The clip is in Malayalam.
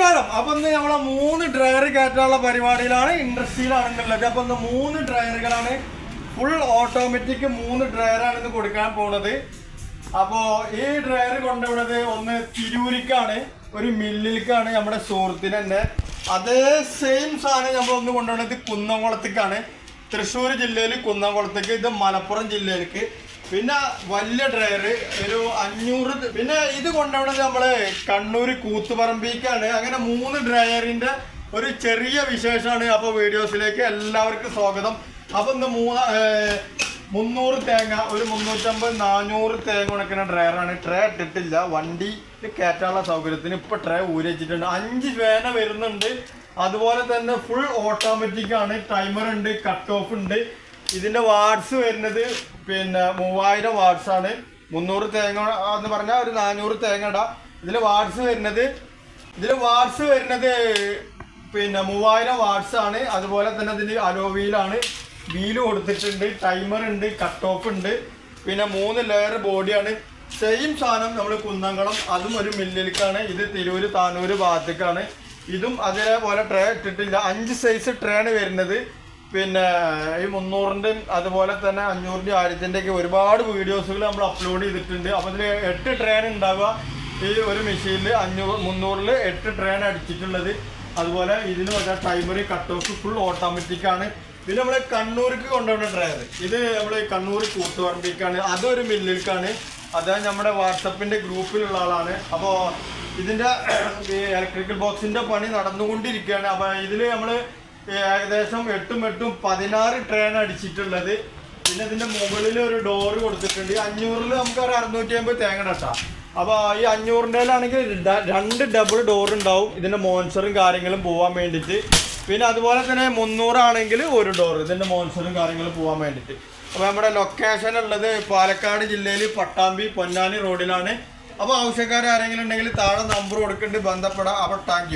നമസ്കാരം. അപ്പൊ ഇന്ന് നമ്മളെ മൂന്ന് ഡ്രയർ കയറ്റാനുള്ള പരിപാടിയിലാണ് ഇൻഡസ്ട്രിയിലാണെന്നുള്ളത്. അപ്പൊ ഇന്ന് മൂന്ന് ഡ്രയറുകളാണ് ഫുൾ ഓട്ടോമാറ്റിക് മൂന്ന് ഡ്രയറാണ് ഇന്ന് കൊടുക്കാൻ പോണത്. അപ്പോ ഈ ഡ്രയർ കൊണ്ടുപോണത് ഒന്ന് തിരൂരിക്കാണ് ഒരു മില്ലിലേക്കാണ് നമ്മുടെ സുഹൃത്തിന് തന്നെ. അതേ സെയിം സാധനം നമ്മൾ ഒന്ന് കൊണ്ടുപോകുന്നത് കുന്നംകുളത്തേക്കാണ്. തൃശ്ശൂർ ജില്ലയിൽ കുന്നംകുളത്തേക്ക് ഇത് മലപ്പുറം ജില്ലയിലേക്ക്. പിന്നെ വലിയ ഡ്രയർ ഒരു അഞ്ഞൂറ് പിന്നെ ഇത് കൊണ്ടുപോകുന്നത് നമ്മളെ കണ്ണൂർ കൂത്തുപറമ്പിക്കാണ്. അങ്ങനെ മൂന്ന് ഡ്രയറിന്റെ ഒരു ചെറിയ വിശേഷമാണ് അപ്പൊ വീഡിയോസിലേക്ക് എല്ലാവർക്കും സ്വാഗതം. അപ്പൊ ഇന്ന് മൂന്ന് മുന്നൂറ് തേങ്ങ ഒരു മുന്നൂറ്റമ്പത് നാനൂറ് തേങ്ങ ഉണക്കുന്ന ഡ്രയറാണ് ട്രേ ഇട്ടിട്ടില്ല. വണ്ടി കയറ്റാനുള്ള സൗകര്യത്തിന് ഇപ്പൊ ട്രേ ഊരി വെച്ചിട്ടുണ്ട്. അഞ്ച് വേന വരുന്നുണ്ട്. അതുപോലെ തന്നെ ഫുൾ ഓട്ടോമാറ്റിക് ആണ്. ടൈമർ ഉണ്ട് കട്ട് ഓഫ് ഉണ്ട്. ഇതിന്റെ വാട്സ് വരുന്നത് പിന്നെ മൂവായിരം വാർഡ്സ് ആണ്. മുന്നൂറ് തേങ്ങ എന്ന് പറഞ്ഞാൽ ഒരു നാനൂറ് തേങ്ങ ഇടാം. ഇതിൽ വാട്സ് വരുന്നത് ഇതിൽ വാട്സ് വരുന്നത് പിന്നെ മൂവായിരം വാർഡ്സ് ആണ്. അതുപോലെ തന്നെ ഇതിൽ അലോവീലാണ് വീൽ കൊടുത്തിട്ടുണ്ട് ടൈമർ ഉണ്ട് കട്ട് ഓഫ് ഉണ്ട്. പിന്നെ മൂന്ന് ലെയർ ബോഡിയാണ് സെയിം സാധനം നമ്മൾ കുന്നംകുളം അതും ഒരു മില്ലിലേക്കാണ് ഇത് തിരൂര് താനൂര് ഭാഗത്തേക്കാണ്. ഇതും അതേപോലെ ട്രേ ഇട്ടിട്ടില്ല. അഞ്ച് സൈസ് ട്രേണ് വരുന്നത്. പിന്നെ ഈ മുന്നൂറിന്റെയും അതുപോലെ തന്നെ അഞ്ഞൂറിന്റെയും ആയിരത്തിന്റെയൊക്കെ ഒരുപാട് വീഡിയോസുകൾ നമ്മൾ അപ്ലോഡ് ചെയ്തിട്ടുണ്ട്. അപ്പോൾ ഇതിൽ എട്ട് ട്രെയിൻ ഉണ്ടാവുക ഈ ഒരു മെഷീനിൽ അഞ്ഞൂറ് മുന്നൂറിൽ എട്ട് ട്രെയിൻ അടിച്ചിട്ടുള്ളത്. അതുപോലെ ഇതിന് പറഞ്ഞാൽ ടൈമറി കട്ട് ഓഫ് ഫുൾ ഓട്ടോമാറ്റിക് ആണ്. ഇത് നമ്മൾ കണ്ണൂർക്ക് കൊണ്ടുവന്ന ഡ്രൈവർ ഇത് നമ്മൾ കണ്ണൂർ കൂത്തുപറമ്പിക്കാണ് അതൊരു മില്ലിൽക്കാണ്. അത് നമ്മുടെ വാട്സപ്പിന്റെ ഗ്രൂപ്പിലുള്ള ആളാണ്. അപ്പോൾ ഇതിന്റെ ഇലക്ട്രിക്കൽ ബോക്സിന്റെ പണി നടന്നുകൊണ്ടിരിക്കുകയാണ്. അപ്പോൾ ഇതിൽ നമ്മൾ ഏകദേശം എട്ടും എട്ടും പതിനാറ് ട്രെയിൻ അടിച്ചിട്ടുള്ളത്. പിന്നെ ഇതിന്റെ മുകളിൽ ഒരു ഡോറ് കൊടുത്തിട്ടുണ്ട്. അഞ്ഞൂറിൽ നമുക്ക് ഒരു അറുന്നൂറ്റി അമ്പത് തേങ്ങ ഇട്ടാ അപ്പൊ ഈ അഞ്ഞൂറിന്റെ ആണെങ്കിൽ രണ്ട് ഡബിൾ ഡോർ ഉണ്ടാവും. ഇതിന്റെ മോൺസറും കാര്യങ്ങളും പോവാൻ വേണ്ടിട്ട് പിന്നെ അതുപോലെ തന്നെ മുന്നൂറാണെങ്കിൽ ഒരു ഡോർ ഇതിന്റെ മോൺസറും കാര്യങ്ങളും പോവാൻ വേണ്ടിയിട്ട്. അപ്പൊ നമ്മുടെ ലൊക്കേഷൻ ഉള്ളത് പാലക്കാട് ജില്ലയിൽ പട്ടാമ്പി പൊന്നാനി റോഡിലാണ് അപ്പൊ ആവശ്യക്കാർ ആരെങ്കിലും ഉണ്ടെങ്കിൽ താഴെ നമ്പർ കൊടുക്കേണ്ടി ബന്ധപ്പെടാം. അപ്പൊ താങ്ക്